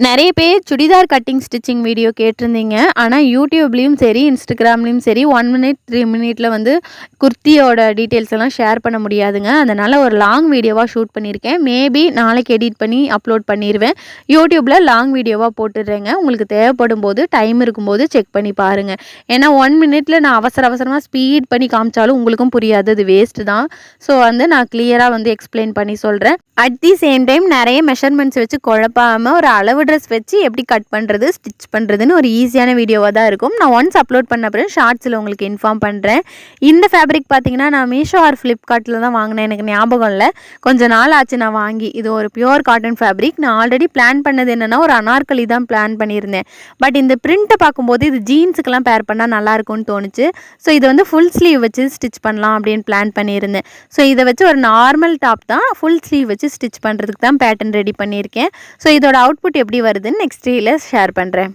நிறைய பேர் churidar cutting stitching video கேட்டிருந்தீங்க. ஆனால் யூடியூப்லேயும் சரி இன்ஸ்டாகிராம்லேயும் சரி ஒன் மினிட் த்ரீ மினிட்ல வந்து குர்த்தியோட டீட்டெயில்ஸ் எல்லாம் ஷேர் பண்ண முடியாதுங்க. அதனால் ஒரு லாங் வீடியோவாக ஷூட் பண்ணியிருக்கேன் மேபி நாளைக்கு எடிட் பண்ணி அப்லோட் பண்ணிடுவேன் யூடியூப்பில் லாங் வீடியோவாக போட்டுடுறேங்க. உங்களுக்கு தேவைப்படும் போது டைம் இருக்கும்போது செக் பண்ணி பாருங்கள் ஏன்னா ஒன் மினிட்ல நான் அவசர அவசரமாக ஸ்பீட் பண்ணி காமிச்சாலும் உங்களுக்கும் புரியாது. அது வேஸ்ட்டு தான். ஸோ வந்து நான் கிளியராக வந்து எக்ஸ்பிளைன் பண்ணி சொல்கிறேன் அட் தி சேம் டைம் நிறைய மெஷர்மெண்ட்ஸ் வச்சு குழப்பாமல் ஒரு அளவு ட்ரெஸ் வச்சு எப்படி கட் பண்ணுறது ஸ்டிச் பண்ணுறதுன்னு ஒரு ஈஸியான வீடியோவாக தான் இருக்கும். நான் ஒன்ஸ் அப்லோட் பண்ண அப்புறம் ஷார்ட்ஸில் உங்களுக்கு இன்ஃபார்ம் பண்ணுறேன் இந்த ஃபேப்ரிக் பார்த்தீங்கன்னா நான் மீஷோ ஆர் ஃப்ளிப்கார்ட்டில் தான் வாங்கினேன். எனக்கு ஞாபகம் இல்லை. கொஞ்சம் நாள் ஆச்சு நான் வாங்கி. இது ஒரு பியூர் காட்டன் ஃபேப்ரிக் நான் ஆல்ரெடி பிளான் பண்ணது என்னென்னா ஒரு அனார்கலி தான் பிளான் பண்ணியிருந்தேன். பட் இந்த பிரிண்ட்டை பார்க்கும்போது இது ஜீன்ஸுக்கெல்லாம் பேர் பண்ணால் நல்லாயிருக்கும்னு தோணுச்சு. ஸோ இதை வந்து ஃபுல் ஸ்லீவ் வச்சு ஸ்டிச் பண்ணலாம் அப்படின்னு பிளான் பண்ணியிருந்தேன். ஸோ இதை வச்சு ஒரு நார்மல் டாப் தான் ஃபுல் ஸ்லீவ் வச்சு ஸ்டிச் பண்ணுறதுக்கு தான் பேட்டர்ன் ரெடி பண்ணியிருக்கேன். ஸோ இதோட அவுட்புட் எப்படி வருதுன்னு நெக்ஸ்ட் ரீலில் ஷேர் பண்ணுறேன்